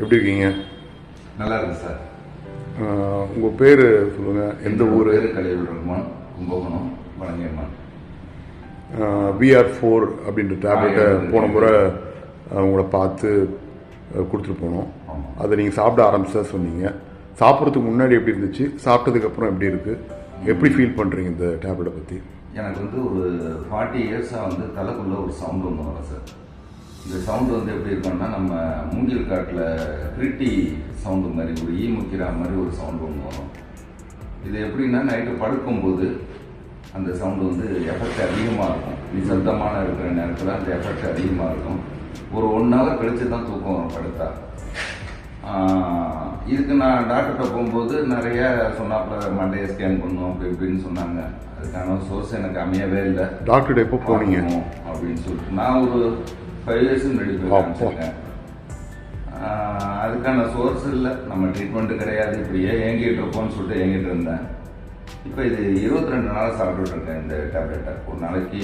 எப்படி இருக்கீங்க? நல்லா இருக்கு சார். உங்கள் பேர் சொல்லுங்கள் எந்த ஊர்? கலையுள் ரஹ்மான் கும்பகோணம் வழங்கியம்மான் பிஆர் ஃபோர் அப்படின்ற டேப்லெட்டை. போன முறை உங்களை பார்த்து கொடுத்துட்டு போனோம். அதை நீங்கள் சாப்பிட ஆரம்பிச்சா சொன்னீங்க. சாப்பிட்றதுக்கு முன்னாடி எப்படி இருந்துச்சு? சாப்பிட்டதுக்கு அப்புறம் எப்படி இருக்கு? எப்படி ஃபீல் பண்ணுறீங்க இந்த டேப்லெட்டை பற்றி எனக்கு வந்து ஒரு ஃபார்ட்டி இயர்ஸாக வந்து தலைக்குள்ள ஒரு சவுண்ட் ஒன்று வரும் சார். இந்த சவுண்டு வந்து எப்படி இருக்கும்னா நம்ம மூங்கில் காட்டில் கிரிட்டி சவுண்டு மாதிரி ஒரு ஈ முக்கிற மாதிரி ஒரு சவுண்டு ஒன்று வரும். இது எப்படின்னா நைட்டு படுக்கும்போது அந்த சவுண்டு வந்து எஃபெக்ட் அதிகமாக இருக்கும். நிசப்தமான இருக்கிற நேரத்தில் அந்த எஃபெக்ட் அதிகமாக இருக்கும். ஒரு ஒன் ஹவர் கழிச்சு தான் தூக்கம் வரும் படுத்தா. இதுக்கு நான் டாக்டர்கிட்ட போகும்போது நிறைய சொன்னாப்புல மண்டையை ஸ்கேன் பண்ணும் அப்படி இப்படின்னு சொன்னாங்க. அதுக்கான சோர்ஸ் எனக்கு அமையவே இல்லை. டாக்டர்கிட்ட எப்போ போனீங்க? அப்படின்னு சொல்லிட்டு. நான் ஒரு ஃபைவ் இயர்ஸ் முன்னாடி போய் அப்பா. காமிச்சிருக்கேன் ஆஹ் அதுக்கான சோர்ஸ் இல்லை. நம்ம ட்ரீட்மெண்ட்டு கிடையாது. இப்படியே ஏங்கிட்டு இருப்போம்னு சொல்லிட்டு ஏங்கிட்டு இருந்தேன். இப்போ இது இருபத்தி ரெண்டு நாளாக சாப்பிட்டுட்டு இருக்கேன் இந்த டேப்லெட்டை ஒரு நாளைக்கு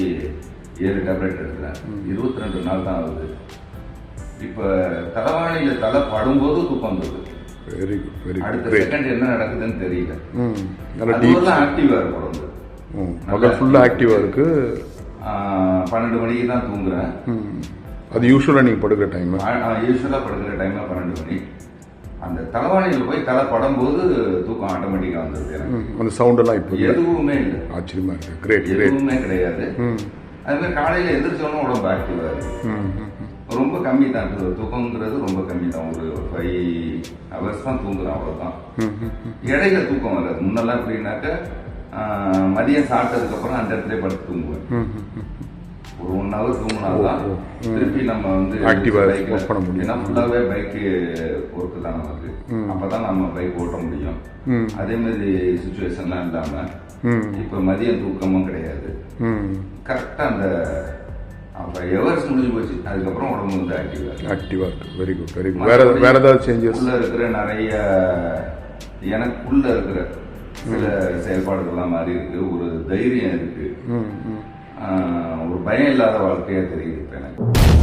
ஏழு டேப்லெட் எடுக்கிறேன் இருபத்தி ரெண்டு நாள் தான் ஆகுது. இப்போ தலைவாணியில் தலை படும்போது தூக்கம் வந்துடுது வெரி குட் வெரி அடுத்த செகண்ட் என்ன நடக்குதுன்னு தெரியல. நல்லா ஆக்டிவாக இருக்கும் உடம்பு. ம். பகல் ஃபுல்லாக ஆக்டிவாக இருக்குது பன்னெண்டு மணிக்கு தான் தூங்குறேன். அது யூஸ்வலாக நீங்கள் படுக்கிற டைம் யூஸ்வலாக படுக்கிற டைமில் பன்னெண்டு மணி. அந்த தலைவாணியில் போய் தலை படும்போது தூக்கம் ஆட்டோமேட்டிக்காக வந்துடுது எனக்கு. அந்த சவுண்டெல்லாம் இப்போ எதுவுமே இல்லை. ஆச்சரியமாக இருக்குது கிரேட் எதுவுமே கிடையாது. அது மாதிரி காலையில் எந்திரிச்சோன்னு உடம்பு ஆக்டிவாக இருக்கு ம் ம், ம். ரொம்ப கம்மி தான். தூக்கங்கிறது ரொம்ப கம்மி தான். ஒரு ஃபைவ் ஹவர்ஸ் தான் தூங்குறேன் அவ்வளோதான். இடையில தூக்கம் வராது. முன்னெல்லாம் எப்படின்னாக்க மதியம் சாப்பிட்டதுக்கு அப்புறம் அந்த இடத்துல படுத்து தூங்குவேன். ம், ம், ம். ஒரு ஒன் ஹவர் ஓ. ம். திருப்பி நம்ம வந்து Active ஆ bike ல- work பண்ண முடியும். ஏன்னா ஃபுல்லாவே பைக் ஒர்க்கு தான் நமக்கு அப்பதான் நம்ம பைக் ஓட்ட முடியும். அதே மாதிரி சுச்சுவேஷன்லாம் இல்லாம. இப்ப மதியம் தூக்கமும் கிடையாது ம் கரெக்டா அந்த அப்ப எவர்ஸ் முடிஞ்சு போச்சு அதுக்கப்புறம் உடம்பு வந்து ஆக்டிவா ஆக்டிவாக இருக்குது வெரி குட் வெரி குட் வேற வேற ஏதாவது சேஞ்சஸ் உள்ள இருக்கிற நிறைய எனக்குள்ள இருக்கிற சில செயல்பாடுகள்லாம் மாறி இருக்கு ஒரு தைரியம் இருக்கு ஒரு பயம் இல்லாத வாழ்க்கையாக தெரியுது எனக்கு.